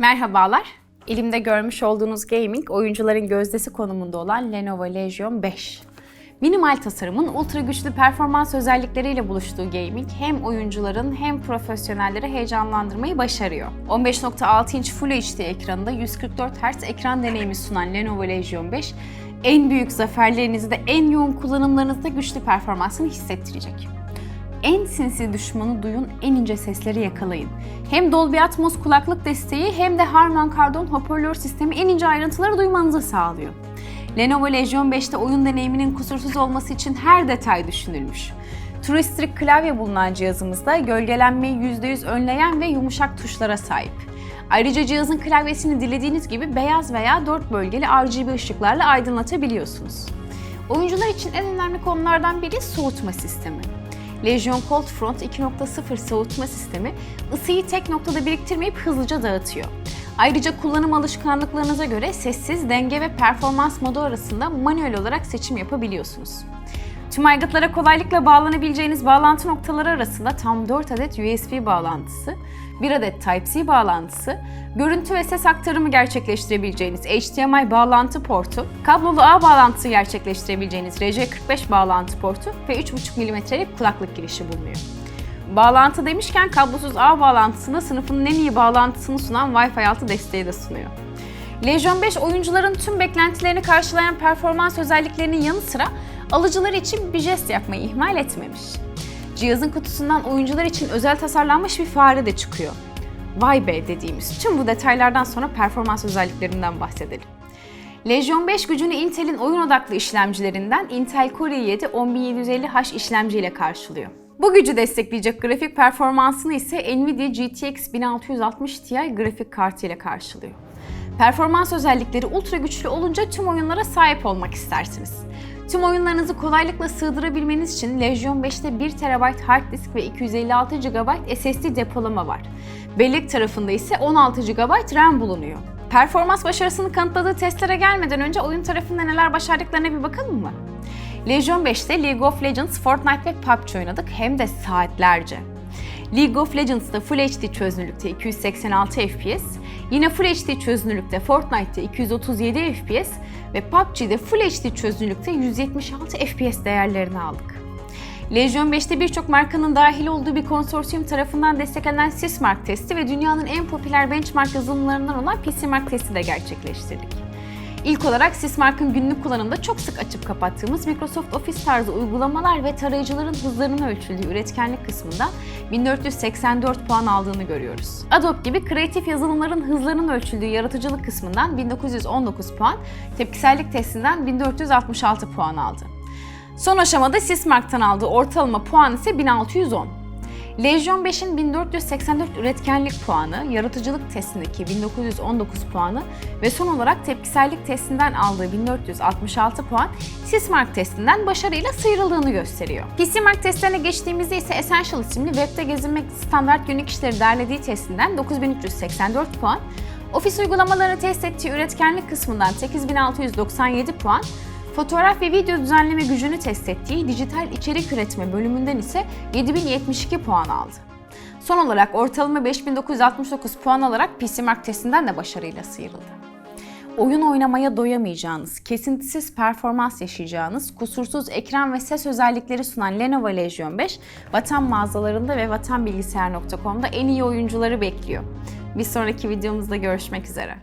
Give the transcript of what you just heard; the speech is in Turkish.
Merhabalar. Elimde görmüş olduğunuz gaming oyuncuların gözdesi konumunda olan Lenovo Legion 5. Minimal tasarımın ultra güçlü performans özellikleriyle buluştuğu gaming hem oyuncuların hem profesyonelleri heyecanlandırmayı başarıyor. 15.6 inç Full HD ekranında 144 Hz ekran deneyimi sunan Lenovo Legion 5, en büyük zaferlerinizde en yoğun kullanımlarınızda güçlü performansını hissettirecek. En sinsi düşmanı duyun, en ince sesleri yakalayın. Hem Dolby Atmos kulaklık desteği hem de Harman Kardon hoparlör sistemi en ince ayrıntıları duymanızı sağlıyor. Lenovo Legion 5'te oyun deneyiminin kusursuz olması için her detay düşünülmüş. Turistrik klavye bulunan cihazımızda gölgelenmeyi %100 önleyen ve yumuşak tuşlara sahip. Ayrıca cihazın klavyesini dilediğiniz gibi beyaz veya dört bölgeli RGB ışıklarla aydınlatabiliyorsunuz. Oyuncular için en önemli konulardan biri soğutma sistemi. Legion Cold Front 2.0 soğutma sistemi ısıyı tek noktada biriktirmeyip hızlıca dağıtıyor. Ayrıca kullanım alışkanlıklarınıza göre sessiz, denge ve performans modu arasında manuel olarak seçim yapabiliyorsunuz. Tüm aygıtlara kolaylıkla bağlanabileceğiniz bağlantı noktaları arasında tam 4 adet USB bağlantısı, 1 adet Type-C bağlantısı, görüntü ve ses aktarımı gerçekleştirebileceğiniz HDMI bağlantı portu, kablolu ağ bağlantısı gerçekleştirebileceğiniz RJ45 bağlantı portu ve 3.5 mm'lik kulaklık girişi bulunuyor. Bağlantı demişken kablosuz ağ bağlantısında sınıfının en iyi bağlantısını sunan Wi-Fi 6 desteği de sunuyor. Legion 5 oyuncuların tüm beklentilerini karşılayan performans özelliklerinin yanı sıra alıcılar için bir jest yapmayı ihmal etmemiş. Cihazın kutusundan oyuncular için özel tasarlanmış bir fare de çıkıyor. Vay be dediğimiz tüm bu detaylardan sonra performans özelliklerinden bahsedelim. Legion 5 gücünü Intel'in oyun odaklı işlemcilerinden Intel Core i7 10750H işlemciyle karşılıyor. Bu gücü destekleyecek grafik performansını ise Nvidia GTX 1660 Ti grafik kartı ile karşılıyor. Performans özellikleri ultra güçlü olunca tüm oyunlara sahip olmak istersiniz. Tüm oyunlarınızı kolaylıkla sığdırabilmeniz için Legion 5'te 1 TB hard disk ve 256 GB SSD depolama var. Bellek tarafında ise 16 GB RAM bulunuyor. Performans başarısını kanıtladığı testlere gelmeden önce oyun tarafında neler başardıklarına bir bakalım mı? Legion 5'te League of Legends, Fortnite ve PUBG oynadık hem de saatlerce. League of Legends'da Full HD çözünürlükte 286 FPS, yine Full HD çözünürlükte Fortnite'te 237 FPS ve PUBG'de Full HD çözünürlükte 176 FPS değerlerini aldık. Legion 5'te birçok markanın dahil olduğu bir konsorsiyum tarafından desteklenen Sysmark testi ve dünyanın en popüler benchmark yazılımlarından olan PCMark testi de gerçekleştirdik. İlk olarak Sysmark'ın günlük kullanımda çok sık açıp kapattığımız Microsoft Office tarzı uygulamalar ve tarayıcıların hızlarının ölçüldüğü üretkenlik kısmında 1484 puan aldığını görüyoruz. Adobe gibi kreatif yazılımların hızlarının ölçüldüğü yaratıcılık kısmından 1919 puan, tepkisellik testinden 1466 puan aldı. Son aşamada Sysmark'tan aldığı ortalama puan ise 1610. Legion 5'in 1484 üretkenlik puanı, yaratıcılık testindeki 1919 puanı ve son olarak tepkisellik testinden aldığı 1466 puan Sysmark testinden başarıyla sıyrıldığını gösteriyor. PCMark testlerine geçtiğimizde ise Essential isimli webde gezinmek standart günlük işleri derlediği testinden 9384 puan, Ofis uygulamalarını test ettiği üretkenlik kısmından 8697 puan, Fotoğraf ve video düzenleme gücünü test ettiği dijital içerik üretme bölümünden ise 7072 puan aldı. Son olarak ortalama 5969 puan alarak PCMark testinden de başarıyla sıyrıldı. Oyun oynamaya doyamayacağınız, kesintisiz performans yaşayacağınız, kusursuz ekran ve ses özellikleri sunan Lenovo Legion 5, vatan mağazalarında ve vatanbilgisayar.com'da en iyi oyuncuları bekliyor. Bir sonraki videomuzda görüşmek üzere.